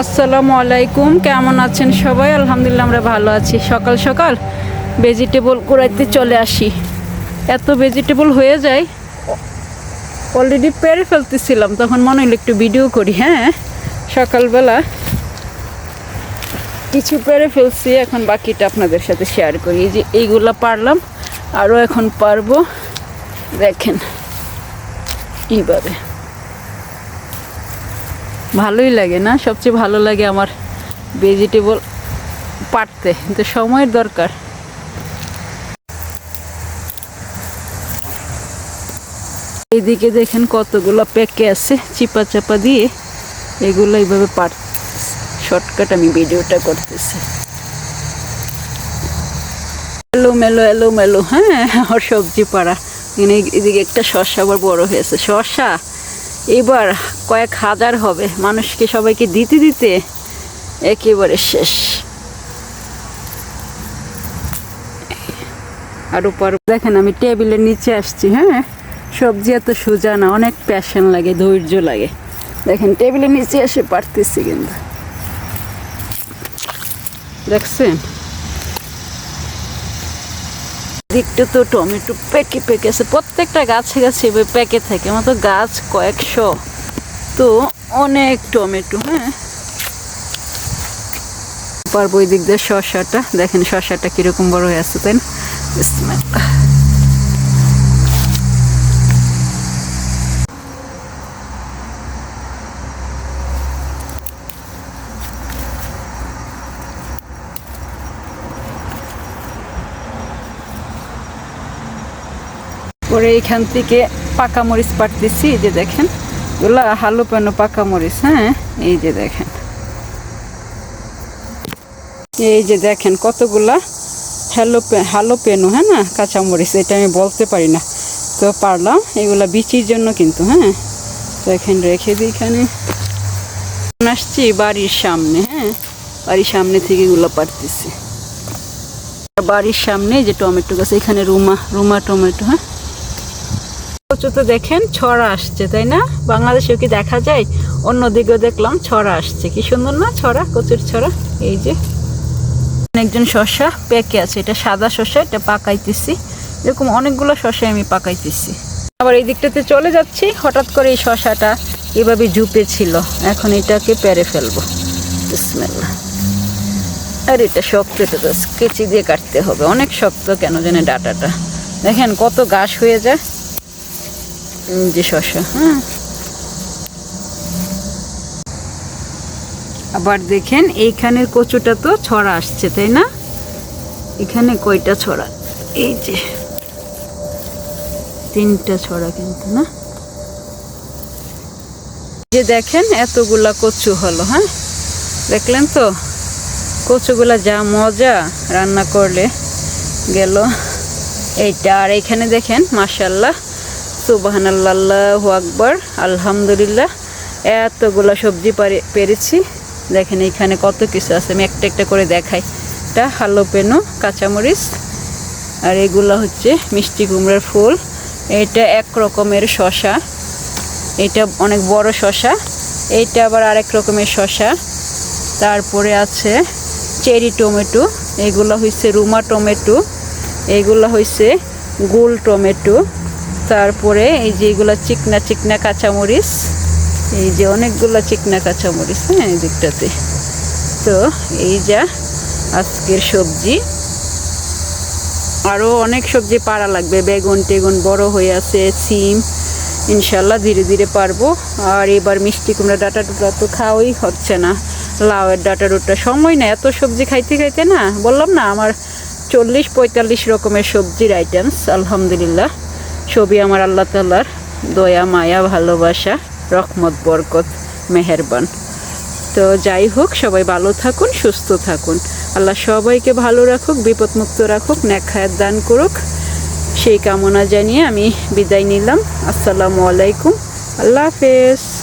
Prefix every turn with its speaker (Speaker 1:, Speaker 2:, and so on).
Speaker 1: আসসালামু আলাইকুম, কেমন আছেন সবাই? আলহামদুলিল্লাহ আমরা ভালো আছি। সকাল সকাল ভেজিটেবল কুড়াইতে চলে আসি। এত ভেজিটেবল হয়ে যায় অলরেডি পেরে ফেলতেছিলাম, তখন মনে হলো একটু ভিডিও করি হ্যাঁ? সকালবেলা কিছু পেরে ফেলছি, এখন বাকিটা আপনাদের সাথে শেয়ার করি। এই যে এইগুলা পারলাম আরও এখন পারব। দেখেন এইভাবে ভালোই লাগে না, সবচেয়ে ভালো লাগে আমার ভেজিটেবল পারতে কিন্তু সময়ের দরকার। এইদিকে দেখেন কতগুলো প্যাকে আছে, চিপা চাপা দিয়ে এগুলো এইভাবে পার শর্টকাট আমি ভিডিওটা করতেছি। এলো মেলো এলো মেলো হ্যাঁ আমার সবজি পাড়া। এখানে এদিকে একটা শসা আবার বড় হয়েছে। শসা? এবার কয়েক হাজার হবে। মানুষকে সবাইকে দিতে দিতে একেবারে শেষ। আর উপর দেখেন আমি টেবিলের নিচে আসছি হ্যাঁ? সবজি এত সোজা না, অনেক প্যাশন লাগে, ধৈর্য লাগে। দেখেন টেবিলের নিচে এসে পারতেছি কিন্তু। দেখছেন? দিকটা তো টমেটো পেকে পেকে আছে। প্রত্যেকটা গাছে গাছে এভাবে পেকে থাকে। আমার তো গাছ কয়েকশো। তো অনেক টমেটো হ্যাঁ? পারব ওই দিক দিয়ে শসাটা দেখেন শসাটা কীরকম বড় হয়ে আছে, তাই না? পরে এখান থেকে পাকা মরিচ পাড়তেছি, এই যে দেখেন। ওগুলা হালু পেনো পাকা মরিচ হ্যাঁ? এই যে দেখেন। এই যে দেখেন কতগুলা হ্যালো হালো পেনু হ্যাঁ না? কাঁচা মরিচ, এটা আমি বলতে পারি না। তো পারলাম, এগুলা বিচির জন্য কিন্তু হ্যাঁ? তো এখানে রেখে দিই এখানে। আসছি বাড়ির সামনে হ্যাঁ? বাড়ির সামনে থেকে এগুলো পারতেছি বাড়ির সামনে যে টমেটো গাছ, এখানে রুমা রুমা টমেটো হ্যাঁ? কচুতে দেখেন ছড়া আসছে, তাই না? বাংলাদেশেও কি দেখা যায়? অন্যদিকেও দেখলাম ছড়া আসছে। কি সুন্দর না ছড়া? কচুর ছড়া? এই যে। অনেকজন শসা পেকে আছে। এটা সাদা শসা, এটা পাকাইতেছি। এরকম অনেকগুলো শসা আমি পাকাইতেছি। আবার এই দিকটাতে চলে যাচ্ছি। হঠাৎ করে এই শসাটা এভাবে ঝুপে ছিল এখন এটাকে পেরে ফেলব। আর এটা শক্ত, এটা তো কেচি দিয়ে কাটতে হবে। অনেক শক্ত কেন জানে ডাটাটা। দেখেন কত ঘাস হয়ে যায়। যে হ্যাঁ আবার দেখেন এইখানের কচুটা তো ছড়া আসছে, তাই না? এখানে কয়টা ছড়া? এই যে, তিনটা ছড়া কিন্তু, না? যে দেখেন, এতগুলা কচু হলো হ্যাঁ? দেখলেন তো? কচুগুলা যা মজা রান্না করলে গেল। এইটা, আর এখানে দেখেন মাশাল্লাহ সুবাহান আকবর, আলহামদুলিল্লাহ। এতগুলো সবজি পারে- পেরেছি। দেখেন এইখানে কত কিছু আছে, আমি একটা একটা করে দেখাই। এটা হালো পেনো কাঁচামরিচ, আর এগুলো হচ্ছে মিষ্টি কুমড়ার ফুল। এটা এক রকমের শশা এটা অনেক বড় শশা এইটা আবার আরেক রকমের শশা তারপরে আছে চেরি টমেটো। এগুলো হচ্ছে রুমা টমেটো। এগুলো হচ্ছে গোল টমেটো। তারপরে এই যে এগুলো চিকনা চিকনা কাঁচামরিচ, এই যে অনেকগুলো চিকনা কাঁচামরিচ হ্যাঁ এই দিকটাতে। তো এই যা আজকের সবজি। আরও অনেক সবজি পাড়া লাগবে, বেগুন টেগুন বড় হয়ে আছে, সিম, ইনশাল্লাহ ধীরে ধীরে পারব। আর এবার মিষ্টি কুমড়া, ডাটা টুটা তো খাওয়াই হচ্ছে না। লাউয়ের ডাটা টুটা সময় না এত সবজি খাইতে খাইতে না, বললাম না, আমার চল্লিশ পঁয়তাল্লিশ রকমের সবজির আইটেমস আলহামদুলিল্লাহ। ছবি আমার আল্লাহ তাল্লার দয়া, মায়া, ভালোবাসা, রহমত, বরকত, মেহেরবান। তো যাই হোক, সবাই ভালো থাকুন, সুস্থ থাকুন। আল্লাহ সবাইকে ভালো রাখুক, বিপদমুক্ত রাখুক ন্যাখায়াত দান করুক। সেই কামনা জানিয়ে আমি বিদায় নিলাম। আসসালামু আলাইকুম। আল্লাহ হাফেজ।